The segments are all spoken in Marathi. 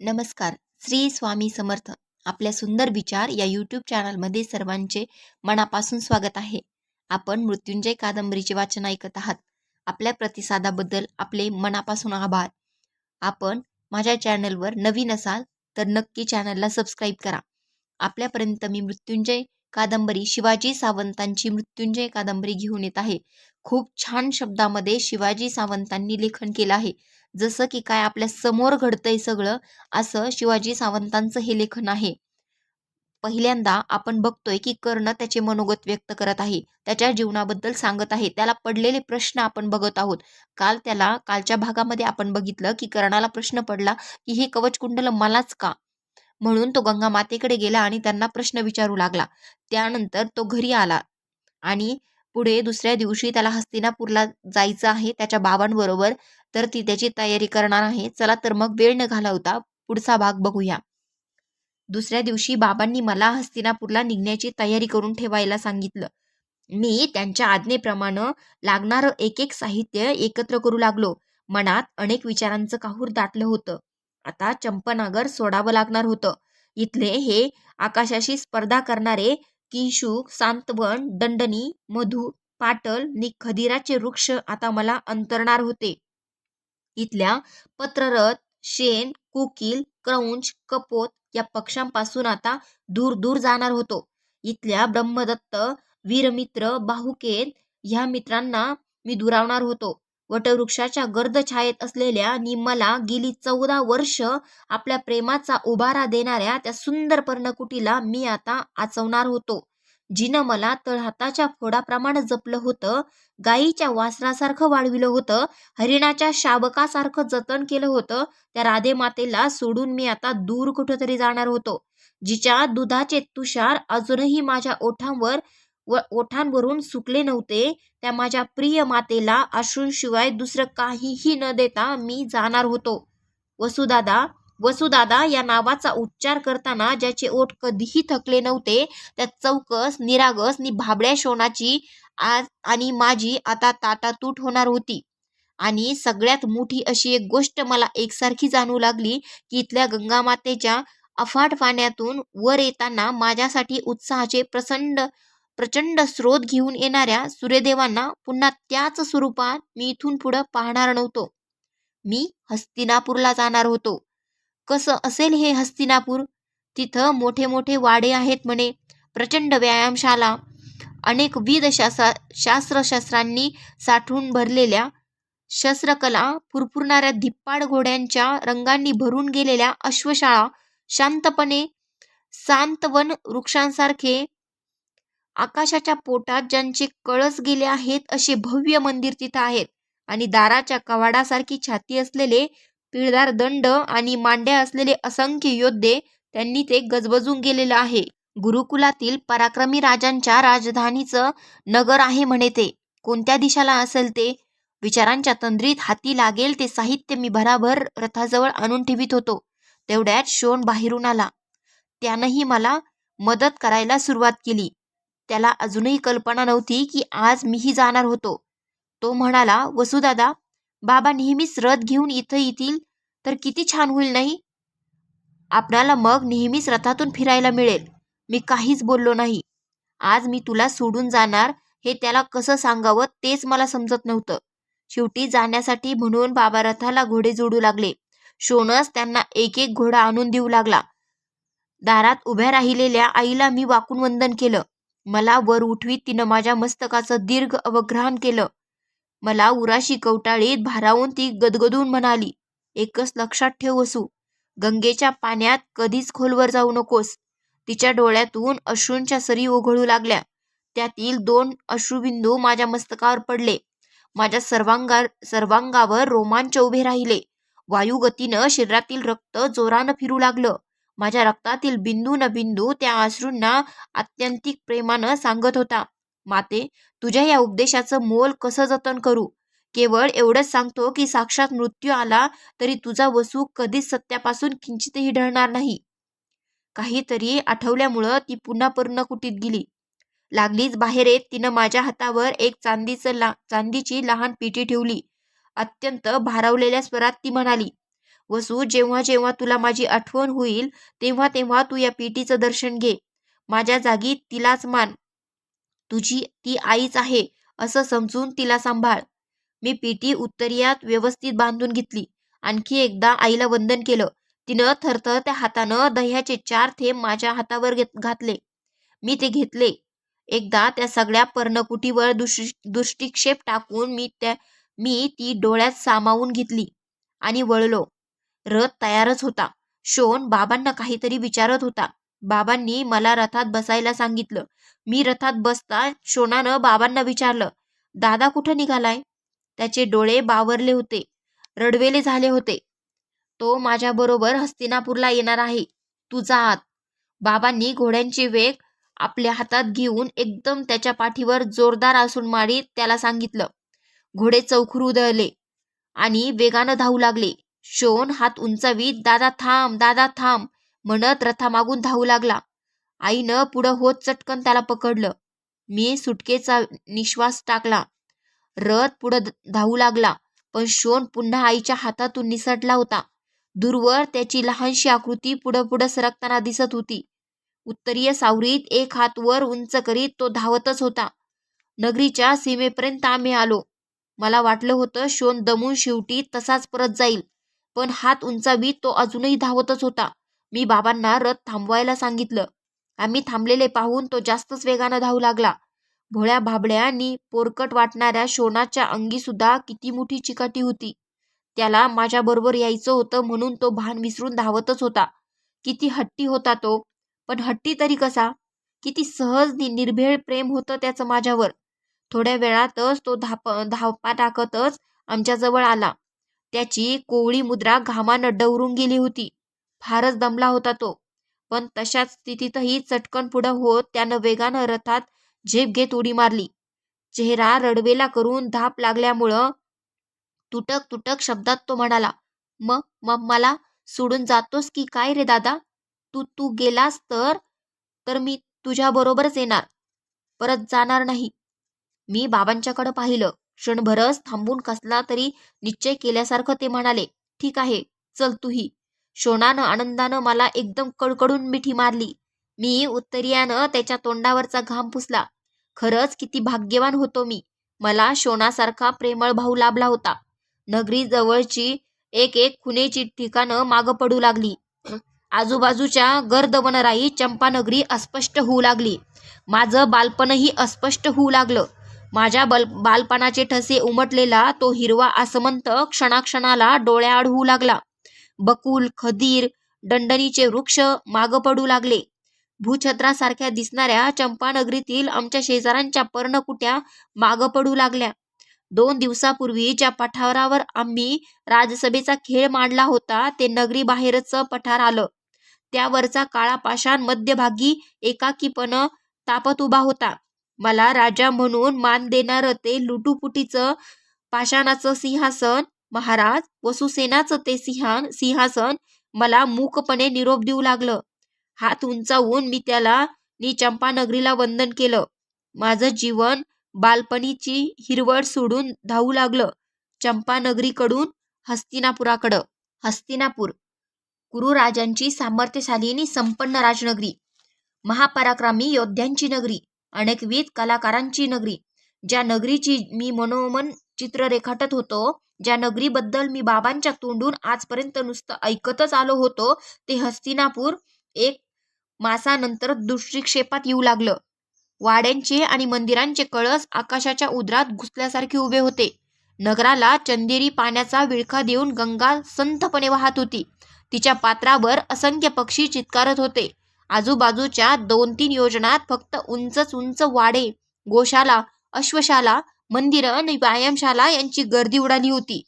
नमस्कार. श्री स्वामी समर्थ. आपल्या सुंदर विचार या यूट्यूब चॅनलमध्ये सर्वांचे मनापासून स्वागत आहे. आपण मृत्युंजय कादंबरीचे वाचन ऐकत आहात. आपल्या प्रतिसादाबद्दल आपले मनापासून आभार. आपण माझ्या चॅनलवर नवीन असाल तर नक्की चॅनलला सबस्क्राईब करा. आपल्यापर्यंत मी मृत्युंजय कादंबरी शिवाजी सावंतांची मृत्युंजय कादंबरी घेऊन येत आहे. खूप छान शब्दामध्ये शिवाजी सावंतांनी लेखन केलं आहे. जसं की काय आपल्यासमोर घडतंय सगळं असं शिवाजी सावंतांचं हे लेखन आहे. पहिल्यांदा आपण बघतोय की कर्ण त्याचे मनोगत व्यक्त करत आहे त्याच्या जीवनाबद्दल सांगत आहे त्याला पडलेले प्रश्न आपण बघत आहोत. काल त्याला कालच्या भागामध्ये आपण बघितलं की कर्णाला प्रश्न पडला की हे कवचकुंडल मलाच का? म्हणून तो गंगा मातेकडे गेला आणि त्यांना प्रश्न विचारू लागला. त्यानंतर तो घरी आला आणि पुढे दुसऱ्या दिवशी त्याला हस्तिनापूरला जायचं आहे त्याच्या बाबांबरोबर तर ती त्याची तयारी करणार आहे. चला तर मग वेळ न घालवता पुढचा भाग बघूया. दुसऱ्या दिवशी बाबांनी मला हस्तिनापूरला निघण्याची तयारी करून ठेवायला सांगितलं. मी त्यांच्या आज्ञेप्रमाणे लागणारं एक एक साहित्य एकत्र करू लागलो. मनात अनेक विचारांचं काहूर दाटलं होतं. आता चंपनागर सोडावं लागणार होतं. इथले हे आकाशाशी स्पर्धा करणारे किंशुक सांतवन दंडनी मधु पाटल नि खदिराचे वृक्ष आता मला अंतरणार होते. इथल्या पत्ररथ शेण कोकिल क्रौंच कपोत या पक्ष्यांपासून आता दूर दूर जाणार होतो. इथल्या ब्रह्मदत्त वीरमित्र बाहुकेत ह्या मित्रांना मी दुरावणार होतो. वटवृक्षाच्या गर्द छायेत असलेल्या निम्मला मला गेली चौदा वर्ष आपल्या प्रेमाचा उभारा देणाऱ्या त्या सुंदर पर्णकुटीला मी आता आचवणार होतो. जिनं मला तळहाताच्या फोडाप्रमाणे जपलं होतं गाईच्या वासरासारखं वाढविलं होतं हरिणाच्या शाबकासारखं जतन केलं होतं त्या राधे मातेला सोडून मी आता दूर कुठंतरी जाणार होतो. जिच्या दुधाचे तुषार अजूनही माझ्या ओठांवर व ओठांवरून सुकले नव्हते. त्या माझ्या प्रिय मातेला अश्रूंशिवाय दुसरं काहीही न देता मी जाणार होतो. वसुदादा वसुदादा या नावाचा उच्चार करताना ज्याचे ओठ कधीही थकले नव्हते त्या चौकस निरागस नि भाबड्या शोणाची आज आणि माझी आता ताटातूट होणार होती. आणि सगळ्यात मोठी अशी एक गोष्ट मला एकसारखी जाणवू लागली की इथल्या गंगामातेच्या अफाट पाण्यातून वर येताना माझ्यासाठी उत्साहाचे प्रचंड प्रचंड स्रोत घेऊन येणाऱ्या सूर्यदेवांना पुन्हा त्याच स्वरूपात मी इथून पुढं पाहणार नव्हतो. मी हस्तिनापूरला जाणार होतो. कसं असेल हे हस्तिनापूर? तिथं मोठे मोठे वाडे आहेत म्हणे प्रचंड व्यायामशाला. अनेक विध शास्त्रा शास्त्रशास्त्रांनी साठवून भरलेल्या शस्त्रकला फुरफुरणाऱ्या धिप्पाड घोड्यांच्या रंगांनी भरून गेलेल्या अश्वशाळा शांतपणे सांतवन वृक्षांसारखे आकाशाच्या पोटात ज्यांचे कळस गेले आहेत असे भव्य मंदिर तिथं आहेत. आणि दाराच्या कवाडासारखी छाती असलेले पिळदार दंड आणि मांड्या असलेले असंख्य योद्धे त्यांनी ते गजबजून गेलेलं आहे. गुरुकुलातील पराक्रमी राजांच्या राजधानीचं नगर आहे म्हणे ते. कोणत्या दिशाला असेल ते? विचारांच्या तंद्रीत हाती लागेल ते साहित्य मी भराभर रथाजवळ आणून ठेवित होतो. तेवढ्यात शोण बाहेरून आला. त्यानंही मला मदत करायला सुरुवात केली. त्याला अजूनही कल्पना नव्हती की आज मीही जाणार होतो. तो म्हणाला वसुदादा बाबा नेहमीच रथ घेऊन इथं येतील तर किती छान होईल नाही? आपणाला मग नेहमीच रथातून फिरायला मिळेल. मी काहीच बोललो नाही. आज मी तुला सोडून जाणार हे त्याला कसं सांगावं तेच मला समजत नव्हतं. शेवटी जाण्यासाठी म्हणून बाबा रथाला घोडे जोडू लागले. शोनस त्यांना एक एक घोडा आणून देऊ लागला. दारात उभ्या राहिलेल्या आईला मी वाकून वंदन केलं. मला वर उठवीत तिनं माझ्या मस्तकाचं दीर्घ अवग्रहण केलं. मला उराशी कवटाळीत भारावून ती गदगदून म्हणाली एकच लक्षात ठेव असू गंगेच्या पाण्यात कधीच खोलवर जाऊ नकोस. तिच्या डोळ्यातून अश्रूंच्या सरी ओघळू लागल्या. त्यातील दोन अश्रुबिंदू माझ्या मस्तकावर पडले. माझ्या सर्वांगा सर्वांगावर रोमांच उभे राहिले. वायुगतीनं शरीरातील रक्त जोरानं फिरू लागलं. माझ्या रक्तातील बिंदू न बिंदू त्या अश्रूंना आत्यंतिक प्रेमानं सांगत होता. माते तुझ्या या उपदेशाचं मोल कसं जतन करू? केवळ एवढंच सांगतो की साक्षात मृत्यू आला तरी तुझा वसू कधीच सत्यापासून किंचितही ढळणार नाही. काहीतरी आठवल्यामुळं ती पुन्हा पर्णकुटीत गेली. लागलीच बाहेर येत तिनं माझ्या हातावर एक चांदीचं ला चांदीची लहान पेटी ठेवली. अत्यंत भारावलेल्या स्वरात ती म्हणाली वसू जेव्हा जेव्हा तुला माझी आठवण होईल तेव्हा तेव्हा तू या पेटीचं दर्शन घे. माझ्या जागी तिलाच मान. तुझी ती आईच आहे असं समजून तिला सांभाळ. मी पेटी उत्तरीयात व्यवस्थित बांधून घेतली. आणखी एकदा आईला वंदन केलं. तिनं थरथर त्या हातानं दह्याचे चार थेंब माझ्या हातावर घेत घातले. मी ते घेतले. एकदा त्या सगळ्या पर्णकुटीवर दृष्टिक्षेप टाकून मी त्या मी ती डोळ्यात सामावून घेतली आणि वळलो. रथ तयारच होता. शोन बाबांना काहीतरी विचारत होता. बाबांनी मला रथात बसायला सांगितलं. मी रथात बसता शोनानं बाबांना विचारलं दादा कुठं निघालाय? त्याचे डोळे बावरले होते. रडवेले झाले होते. तो माझ्याबरोबर हस्तिनापूरला येणार आहे. तुझा आत. बाबांनी घोड्यांचे वेग आपल्या हातात घेऊन एकदम त्याच्या पाठीवर जोरदार आसून मारीत त्याला सांगितलं. घोडे चौखरू उधळले आणि वेगानं धावू लागले. शोन हात उंचावीत दादा थांब दादा थांब म्हणत रथामागून धावू लागला. आईनं पुढं होत चटकन त्याला पकडलं. मी सुटकेचा निश्वास टाकला. रथ पुढं धावू लागला पण शोन पुन्हा आईच्या हातातून निसटला होता. दूरवर त्याची लहानशी आकृती पुढं पुढं सरकताना दिसत होती. उत्तरीय सावरीत एक हात वर उंच करीत तो धावतच होता. नगरीच्या सीमेपर्यंत आम्ही आलो. मला वाटलं होतं शोन दमून शेवटी तसाच परत जाईल. पण हात उंचावीत तो अजूनही धावतच होता. मी बाबांना रथ थांबवायला सांगितलं. आम्ही थांबलेले पाहून तो जास्तच वेगानं धावू लागला. भोळ्या भाबड्या आणि पोरकट वाटणाऱ्या शोणाच्या अंगी सुद्धा किती मोठी चिकाटी होती. त्याला माझ्याबरोबर यायचं होतं म्हणून तो भान विसरून धावतच होता. किती हट्टी होता तो. पण हट्टी तरी कसा? किती सहज नि निर्भेळ प्रेम होतं त्याचं माझ्यावर. थोड्या वेळातच तो धाप धावपा टाकतच आमच्याजवळ आला. त्याची कोवळी मुद्रा घामानं डवरून गेली होती. फारच दमला होता तो. पण तशाच स्थितीतही चटकन पुढं होत त्यानं वेगानं रथात झेप घेत उडी मारली. चेहरा रडवेला करून धाप लागल्यामुळं तुटक तुटक शब्दात तो म्हणाला मग मग मला सोडून जातोस की काय रे दादा? तू तू गेलास तर तर मी तुझ्याबरोबरच येणार. परत जाणार नाही. मी बाबांच्याकडं पाहिलं. क्षणभरच थांबून कसला तरी निश्चय केल्यासारखं ते म्हणाले ठीक आहे चल तूही. शोनानं आनंदानं मला एकदम कडकडून मिठी मारली. मी उत्तरीयानं त्याच्या तोंडावरचा घाम पुसला. खरंच किती भाग्यवान होतो मी. मला शोणासारखा प्रेमळ भाऊ लाभला होता. नगरी जवळची एक एक खुनेची ठिकाणं मागं पडू लागली. आजूबाजूच्या गर्द वनराई चंपानगरी अस्पष्ट होऊ लागली. माझं बालपणही अस्पष्ट होऊ लागलं. माझ्या बल बालपणाचे ठसे उमटलेला तो हिरवा आसमंत क्षणाक्षणाला डोळ्याआड होऊ लागला. बकुल खदीर दंडनीचे वृक्ष मागं पडू लागले. भूछत्रासारख्या दिसणाऱ्या चंपानगरीतील आमच्या शेजाऱ्यांच्या पर्णकुट्या मागं पडू लागल्या. दोन दिवसापूर्वी ज्या पठारावर आम्ही राजसभेचा खेळ मांडला होता ते नगरी बाहेरच पठार आलं. त्यावरचा काळा पाषाण मध्यभागी एकाकीपण तापत उभा होता. मला राजा म्हणून मान देणारं ते लुटुपुटीचं पाषाणाचं सिंहासन महाराज वसुसेनाचं ते सिंहान सिंहासन मला मूकपणे निरोप देऊ लागलं. हात उंचावून मी त्याला नी चंपानगरीला वंदन केलं. माझं जीवन बालपणीची हिरवळ सोडून धावू लागलं. चंपानगरीकडून हस्तिनापुराकडं. हस्तिनापूर. कुरुराजांची सामर्थ्यशाली आणि संपन्न राजनगरी. महापराक्रमी योद्ध्यांची नगरी. अनेकविध कलाकारांची नगरी. ज्या नगरीची मी मनोमन चित्र रेखाटत होतो ज्या नगरीबद्दल मी बाबांच्या तोंडून आजपर्यंत नुसतं ऐकतच आलो होतो ते हस्तिनापूर एक मासानंतर दृष्टिक्षेपात येऊ लागलं. वाड्यांचे आणि मंदिरांचे कळस आकाशाच्या उदरात घुसल्यासारखे उभे होते. नगराला चंदेरी पाण्याचा विळखा देऊन गंगा संथपणे वाहत होती. तिच्या पात्रावर असंख्य पक्षी चित्कारत होते. आजूबाजूच्या दोन तीन योजनात फक्त उंचच उंच वाडे गोशाला अश्वशाला मंदिरं आणि व्यायामशाला यांची गर्दी उडाली होती.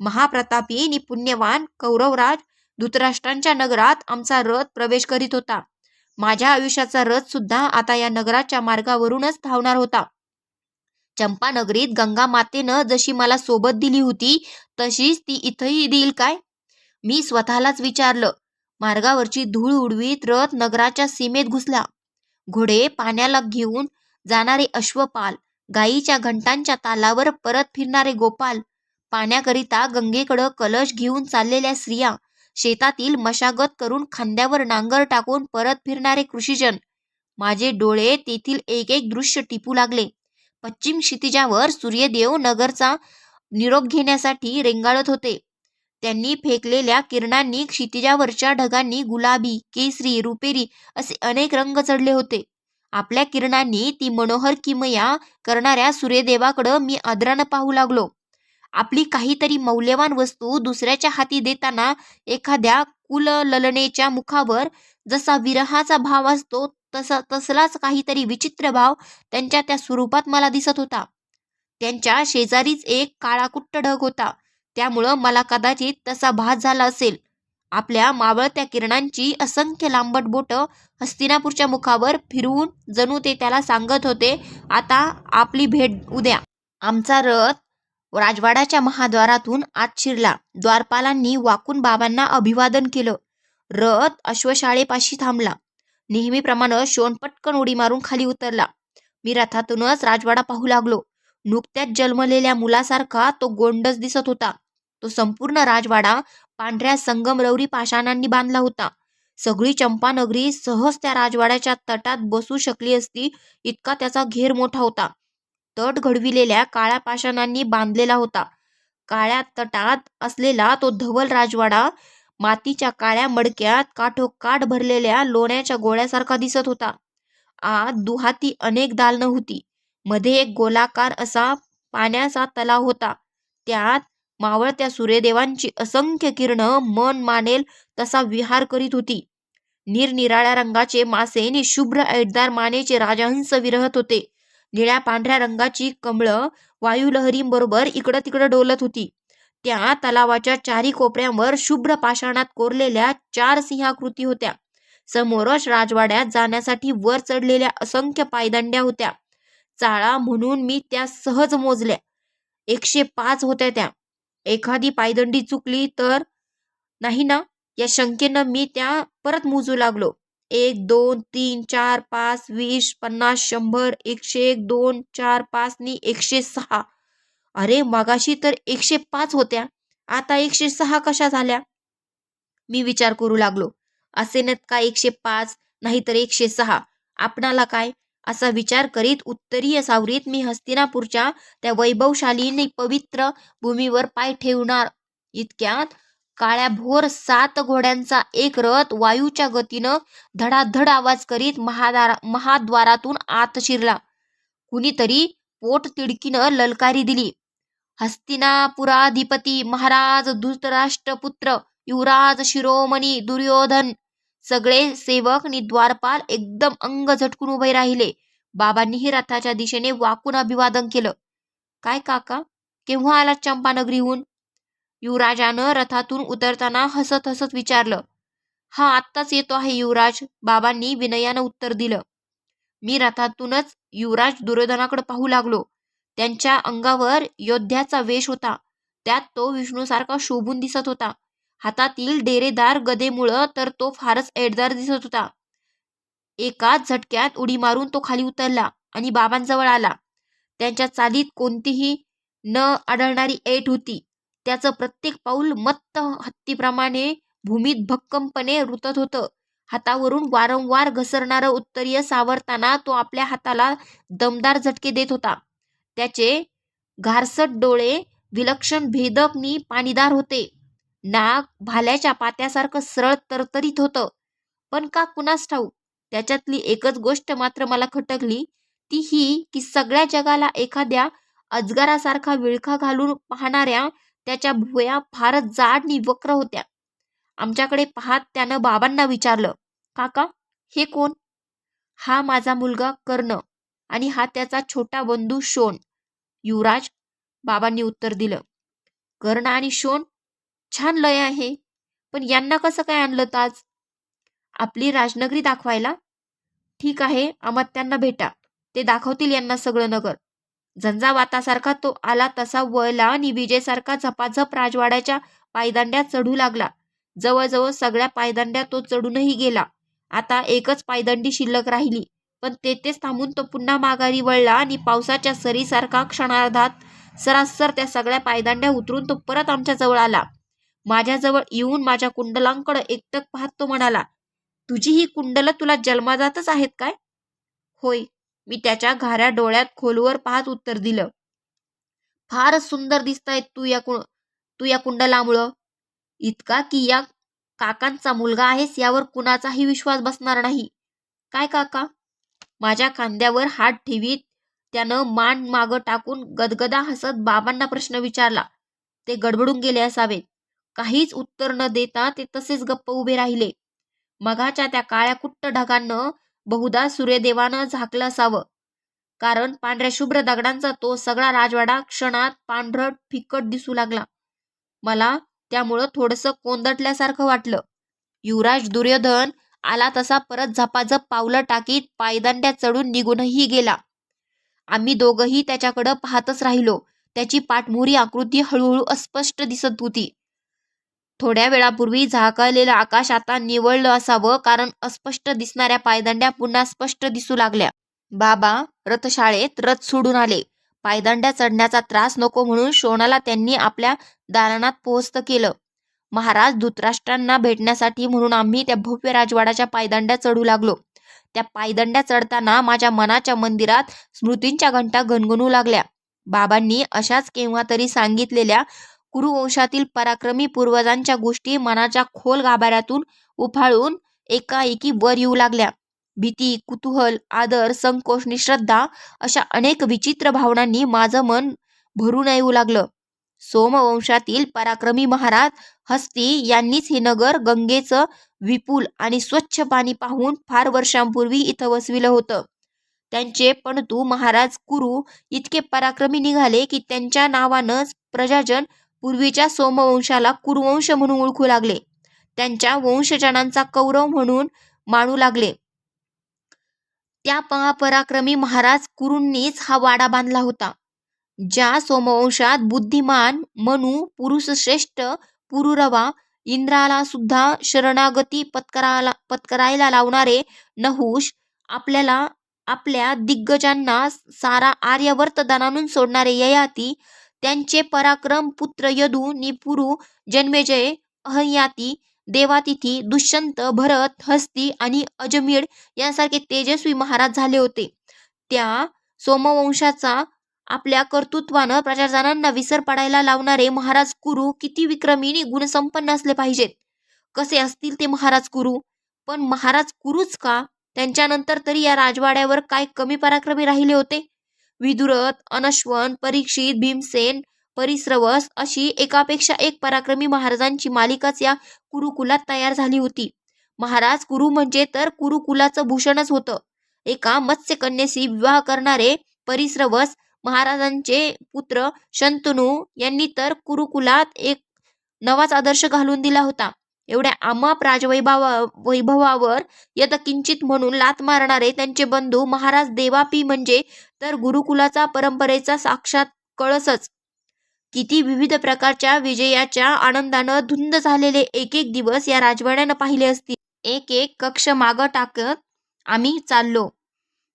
महाप्रतापी आणि पुण्यवान कौरवराज धृतराष्ट्रांच्या नगरात आमचा रथ प्रवेश करीत होता. माझ्या आयुष्याचा रथ सुद्धा आता या नगराच्या मार्गावरूनच धावणार होता. चंपानगरीत गंगा मातेनं जशी मला सोबत दिली होती तशीच ती इथंही देईल काय? मी स्वतःलाच विचारलं मार्गावरची धूळ उडवीत रथ नगराच्या सीमेत घुसला. घोडे पाण्याला घेऊन जाणारे अश्वपाल गायीच्या घंटांच्या तालावर परत फिरणारे गोपाल पाण्याकरिता गंगेकडं कलश घेऊन चाललेल्या स्त्रिया शेतातील मशागत करून खांद्यावर नांगर टाकून परत फिरणारे कृषीजन. माझे डोळे तेथील एक एक दृश्य टिपू लागले. पश्चिम क्षितिजावर सूर्यदेव नगरचा निरोप घेण्यासाठी रेंगाळत होते. त्यांनी फेकलेल्या किरणांनी क्षितिजावरच्या ढगांनी गुलाबी केसरी रुपेरी असे अनेक रंग चढले होते. आपल्या किरणांनी ती मनोहर किमया करणाऱ्या सूर्यदेवाकडं मी आदरानं पाहू लागलो. आपली काहीतरी मौल्यवान वस्तू दुसऱ्याच्या हाती देताना एखाद्या कुलललनेच्या मुखावर जसा विरहाचा भाव असतो तसा तसलाच काहीतरी विचित्र भाव त्यांच्या त्या स्वरूपात मला दिसत होता. त्यांच्या शेजारीच एक काळाकुट्ट ढग होता. त्यामुळं मला कदाचित तसा भास झाला असेल. आपल्या मावळत्या किरणांची असंख्य लांबट बोटं हस्तिनापूरच्या मुखावर फिरवून जणू ते त्याला सांगत होते आता आपली भेट उद्या. आमचा रथ राजवाड्याच्या महाद्वारातून आत शिरला. द्वारपालांनी वाकून बाबांना अभिवादन केलं. रथ अश्वशाळेपाशी थांबला. नेहमीप्रमाणे शोण पटकन उडी मारून खाली उतरला. मी रथातूनच राजवाडा पाहू लागलो. नुकत्याच जन्मलेल्या मुलासारखा तो गोंडच दिसत होता. तो संपूर्ण राजवाडा पांढऱ्या संगमरवरी पाषाणांनी बांधला होता. सगळी चंपानगरी सहज त्या राजवाड्याच्या तटात बसू शकली असती इतका त्याचा घेर मोठा होता. तट घडविलेल्या काळ्या पाषाणांनी बांधलेला होता. काळ्या तटात असलेला तो धवल राजवाडा मातीच्या काळ्या मडक्यात काठोकाठ भरलेल्या लोण्याच्या गोळ्यासारखा दिसत होता. आत दुहाती अनेक दालनं होती. मध्ये एक गोलाकार असा पाण्याचा तलाव होता. त्यात मावळत्या सूर्यदेवांची असंख्य किरणं मन मानेल तसा विहार करीत होती. निरनिराळ्या रंगाचे मासेनी शुभ्र ऐटदार मानेचे राजहंस विरहत होते. निळ्या पांढऱ्या रंगाची कमळं वायुलहरींबरोबर इकडं तिकडं डोलत होती. त्या तलावाच्या चारी कोपऱ्यांवर शुभ्र पाषाणात कोरलेल्या चार सिंहाकृती होत्या. समोरच राजवाड्यात जाण्यासाठी वर चढलेल्या असंख्य पायदंड्या होत्या. चाळा म्हणून मी त्या सहज मोजल्या. एकशे पाच होत्या त्या. एखादी पायदंडी चुकली तर? नाही ना या शंकेनं मी त्या परत मोजू लागलो. एक दोन तीन चार पाच वीस पन्नास शंभर एकशे एक दोन चार पाच नि एकशे सहा. अरे मगाशी तर एकशे पाच होत्या. आता एकशे सहा कशा झाल्या? मी विचार करू लागलो. असे का एकशे पाच नाहीतर एकशे सहा. आपणाला काय? असा विचार करीत उत्तरीय सावरीत मी हस्तिनापूरच्या त्या वैभवशालीने पवित्र भूमीवर पाय ठेवणार. इतक्यात काळ्या भोर सात घोड्यांचा एक रथ वायूच्या गतीनं धडाधड आवाज करीत महादारा महाद्वारातून आत शिरला. कुणीतरी पोट तिडकीनं ललकारी दिली. हस्तिनापुराधिपती महाराज धृतराष्ट्रपुत्र युवराज शिरोमणी दुर्योधन सगळे सेवक नि द्वारपाल एकदम अंग झटकून उभे राहिले. बाबांनीही रथाच्या दिशेने वाकून अभिवादन केलं. काय काका? केव्हा आला चंपानगरीहून? युवराजानं रथातून उतरताना हसत हसत विचारलं. हा आत्ताच येतो आहे युवराज. बाबांनी विनयानं उत्तर दिलं. मी रथातूनच युवराज दुर्योधनाकडे पाहू लागलो. त्यांच्या अंगावर योद्ध्याचा वेश होता. त्यात तो विष्णूसारखा शोभून दिसत होता. हातातील डेरेदार गदेमुळं तर तो फारच ऐटदार दिसत होता. एकाच झटक्यात उडी मारून तो खाली उतरला आणि बाबांजवळ आला. त्यांच्या चालीत कोणतीही न आढळणारी ऐट होती. त्याचं प्रत्येक पाऊल मत्त हत्तीप्रमाणे भूमीत भक्कमपणे रुतत होतं. हातावरून वारंवार घसरणारं उत्तरीय सावरताना तो आपल्या हाताला दमदार झटके देत होता. त्याचे घारसट डोळे विलक्षण भेदकनी पाणीदार होते. नाक भाल्याच्या पात्यासारखं सरळ तरतरीत होतं. पण का कुणास ठाऊ त्याच्यातली एकच गोष्ट मात्र मला खटकली ती ही की सगळ्या जगाला एखाद्या अजगारासारखा विळखा घालून पाहणाऱ्या त्याच्या भुया फारच जाड नि वक्र होत्या. आमच्याकडे पाहत त्यानं बाबांना विचारलं काका हे कोण? हा माझा मुलगा कर्ण आणि हा त्याचा छोटा बंधू शोन युवराज बाबांनी उत्तर दिलं. कर्ण आणि शोन छान लय आहे. पण यांना कसं काय आणलं ताज? आपली राजनगरी दाखवायला? ठीक आहे अमात्यांना भेटा. ते दाखवतील यांना सगळं नगर. झंझावातासारखा तो आला तसा वळला आणि विजेसारखा झपाझप राजवाड्याच्या पायदांड्यात चढू लागला. जवळजवळ सगळ्या पायदांड्या तो चढूनही गेला. आता एकच पायदंडी शिल्लक राहिली. पण तेथेच थांबून तो पुन्हा माघारी वळला आणि पावसाच्या सरीसारखा क्षणार्धात सरासर त्या सगळ्या पायदांड्या उतरून तो परत आमच्या जवळ आला. माझ्याजवळ येऊन माझ्या कुंडलांकडे एकटक पाहत तो म्हणाला तुझी ही कुंडलं तुला जन्मजातच आहेत काय? होय. मी त्याच्या घाऱ्या डोळ्यात खोलवर पाहत उत्तर दिलं फारच सुंदर दिसतायत तू या कु तू या कुंडलामुळं. इतका की या काकांचा मुलगा आहेस यावर कुणाचाही विश्वास बसणार नाही. काय काका? माझ्या खांद्यावर हात ठेवीत त्यानं मान मागं टाकून गदगदा हसत बाबांना प्रश्न विचारला. ते गडबडून गेले असावेत. काहीच उत्तर न देता ते तसेच गप्प उभे राहिले. मघाच्या त्या काळ्या कुट्ट ढगांनं बहुधा सूर्यदेवानं झाकलं असावं. कारण पांढऱ्या शुभ्र दगडांचा तो सगळा राजवाडा क्षणात पांढरट फिकट दिसू लागला. मला त्यामुळं थोडंसं कोंदटल्यासारखं वाटलं. युवराज दुर्योधन आला तसा परत झपाझप पावलं टाकीत पायदांड्या चढून निघूनही गेला. आम्ही दोघंही त्याच्याकडं पाहतच राहिलो. त्याची पाठमोरी आकृती हळूहळू अस्पष्ट दिसत होती. थोड्या वेळापूर्वी झाकळलेलं आकाश आता निवळलं असावं कारण अस्पष्ट दिसणाऱ्या पायदंड्या पुन्हा स्पष्ट दिसू लागल्या. बाबा रथशाळेत रथ सोडून आले. पायदंड्या चढण्याचा त्रास नको म्हणून शोणाला त्यांनी आपल्या दालनात पोहोचत केलं. महाराज धृतराष्ट्रांना भेटण्यासाठी म्हणून आम्ही त्या भव्य राजवाड्याच्या पायदंड्या चढू लागलो. त्या पायदंड्या चढताना माझ्या मनाच्या मंदिरात स्मृतींच्या घंटा गणगणू लागल्या. बाबांनी अशाच केव्हा तरी सांगितलेल्या कुरुवंशातील पराक्रमी पूर्वजांच्या गोष्टी मनाच्या खोल गाभाऱ्यातून उफाळून एकाएकी वर येऊ लागल्या. भीती कुतूहल आदर संकोच निश्रद्धा अशा अनेक विचित्र भावनांनी माझं मन भरून येऊ लागलं. सोमवंशातील पराक्रमी महाराज हस्ती यांनीच हे नगर गंगेचं विपुल आणि स्वच्छ पाणी पाहून फार वर्षांपूर्वी इथं वसविलं होतं. त्यांचे पणतू महाराज कुरु इतके पराक्रमी निघाले की त्यांच्या नावानंच प्रजाजन पूर्वीच्या सोमवंशाला कुरुवंश म्हणून ओळखू लागले. त्यांच्या वंशजनांचा कौरव म्हणून मानू लागले. त्या महापराक्रमी महाराज कुरूंनीच हा वाडा बांधला होता. ज्या सोमवंशात बुद्धिमान मनु पुरुषश्रेष्ठ पुरुरवा इंद्राला सुद्धा शरणागती पत्कराला पत्करायला लावणारे नहुष आपल्याला आपल्या दिग्गजांना सारा आर्यवर्त दानानून सोडणारे ययाती त्यांचे पराक्रम पुत्र यदू निपुरु जन्मेजय अहयाती देवातिथी दुष्यंत भरत हस्ती आणि अजमीर यांसारखे तेजस्वी महाराज झाले होते. त्या सोमवंशाचा आपल्या कर्तृत्वानं प्रजाजनांना विसर पडायला लावणारे महाराज कुरु किती विक्रमी गुणसंपन्न असले पाहिजेत. कसे असतील ते महाराज कुरु? पण महाराज कुरुच का? त्यांच्यानंतर तरी या राजवाड्यावर काय कमी पराक्रमी राहिले होते? विदुरथ अनश्वन परीक्षित भीमसेन परिश्रवस अशी एकापेक्षा एक पराक्रमी महाराजांची मालिकाच या कुरुकुलात तयार झाली होती. महाराज कुरु म्हणजे तर कुरुकुलाचं भूषणच होतं. एका मत्स्यकन्याशी विवाह करणारे परिश्रवस महाराजांचे पुत्र शंतनू यांनी तर कुरुकुलात एक नवाच आदर्श घालून दिला होता. एवढ्या आमाप राजवैभवा वैभवावर यतकिंचित म्हणून लात मारणारे त्यांचे बंधू महाराज देवापी म्हणजे तर गुरुकुलाचा परंपरेचा साक्षात कळसच. किती विविध प्रकारच्या विजयाच्या आनंदानं धुंद झालेले एक एक दिवस या राजवाड्यानं पाहिले असतील. एक एक कक्ष मागं टाकत आम्ही चाललो.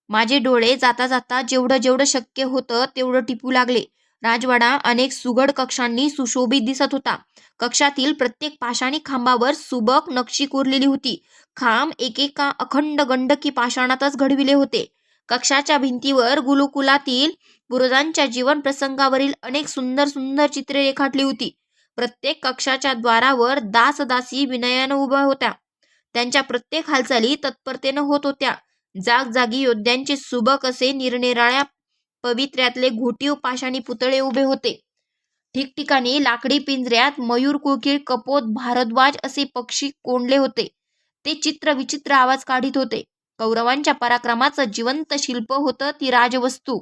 माझे डोळे जाता जाता जेवढं जेवढं शक्य होतं तेवढं टिपू लागले. राजवाडा अनेक सुगड कक्षांनी सुशोभित दिसत होता. कक्षातील प्रत्येक पाषाणी खांबावर सुबक नक्षी कोरलेली होती. खांब एकेका अखंड गंडकी पाषाणातच घडविले होते. कक्षाच्या भिंतीवर गुलुकुलातील गुरुजांच्या जीवन प्रसंगावरील अनेक सुंदर सुंदर चित्रे रेखाटली होती. प्रत्येक कक्षाच्या द्वारावर दास दासी विनयानं उभ्या होत्या. त्यांच्या प्रत्येक हालचाली तत्परतेनं होत होत्या. जागजागी योद्ध्यांचे सुबक असे निरनिराळ्या पवित्र्यातले घोटीव पाषाणी पुतळे उभे होते. ठिकठिकाणी लाकडी पिंजऱ्यात मयूर कुळकीळ कपोत भारद्वाज असे पक्षी कोंडले होते. ते चित्र विचित्र आवाज काढित होते. कौरवांच्या पराक्रमाचं जिवंत शिल्प होतं ती राजवस्तू.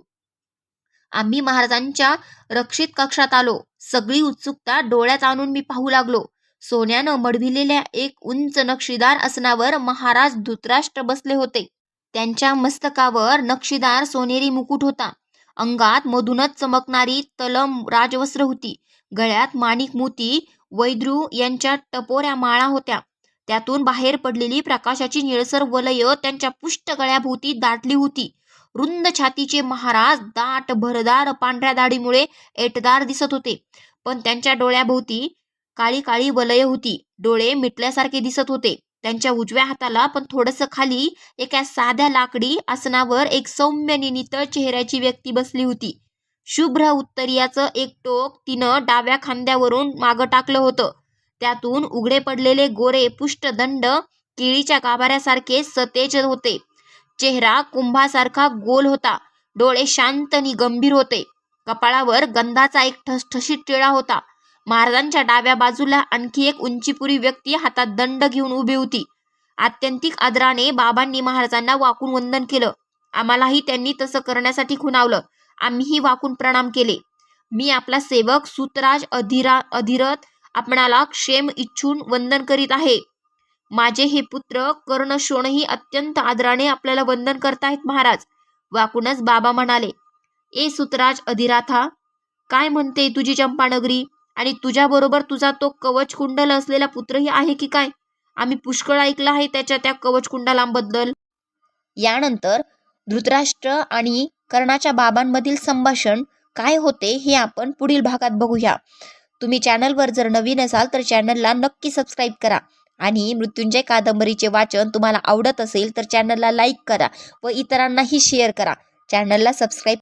आम्ही महाराजांच्या रक्षित कक्षात आलो. सगळी उत्सुकता डोळ्यात आणून मी पाहू लागलो. सोन्यानं मडविलेल्या एक उंच नक्षीदार आसनावर महाराज धृतराष्ट्र बसले होते. त्यांच्या मस्तकावर नक्षीदार सोनेरी मुकुट होता. अंगात मधूनच चमकणारी तलम राजवस्त्र होती. गळ्यात माणिक मोती वैद्रू यांच्या टपोऱ्या माळा होत्या. त्यातून बाहेर पडलेली प्रकाशाची निळसर वलय त्यांच्या पुष्ट गळ्याभोवती दाटली होती. रुंद छातीचे महाराज दाट भरदार पांढऱ्या दाढीमुळे एटदार दिसत होते. पण त्यांच्या डोळ्याभोवती काळी काळी वलय होती. डोळे मिटल्यासारखे दिसत होते. त्यांच्या उजव्या हाताला पण थोडंसं खाली एका साध्या लाकडी आसनावर एक सौम्य आणि चेहऱ्याची व्यक्ती बसली होती. शुभ्र उत्तरीयाचं एक टोक तिनं डाव्या खांद्यावरून मागं टाकलं होतं. त्यातून उघडे पडलेले गोरे पुष्टदंड केळीच्या गाभाऱ्यासारखे सतेज होते. चेहरा कुंभासारखा गोल होता. डोळे शांत आणि गंभीर होते. कपाळावर गंधाचा एक ठसठशीत टिळा होता. महाराजांच्या डाव्या बाजूला आणखी एक उंचीपुरी व्यक्ती हातात दंड घेऊन उभी होती. आत्यंतिक आदराने बाबांनी महाराजांना वाकून वंदन केलं. आम्हालाही त्यांनी तसं करण्यासाठी खुणावलं. आम्हीही वाकून प्रणाम केले. मी आपला सेवक सुतराज अधिरा अधिरथ आपणाला क्षेम इच्छून वंदन करीत आहे. माझे हे पुत्र कर्णशोणही अत्यंत आदराने आपल्याला वंदन करतायत महाराज. वाकूनच बाबा म्हणाले ए सुतराज अधिराथा काय म्हणते तुझी चंपानगरी? आणि तुझ्याबरोबर तुझा तो कवच कुंडल असलेला पुत्रही आहे की काय? आम्ही पुष्कळ ऐकलं आहे त्याच्या त्या कवच कुंडलांबद्दल यानंतर धृतराष्ट्र आणि कर्णाच्या बाबांमधील संभाषण काय होते हे आपण पुढील भागात बघूया. तुम्ही चॅनलवर जर नवीन असाल तर चॅनलला नक्की सबस्क्राईब करा. आणि मृत्युंजय कादंबरीचे वाचन तुम्हाला आवडत असेल तर चॅनलला लाईक करा व इतरांनाही शेअर करा. चॅनलला सबस्क्राईब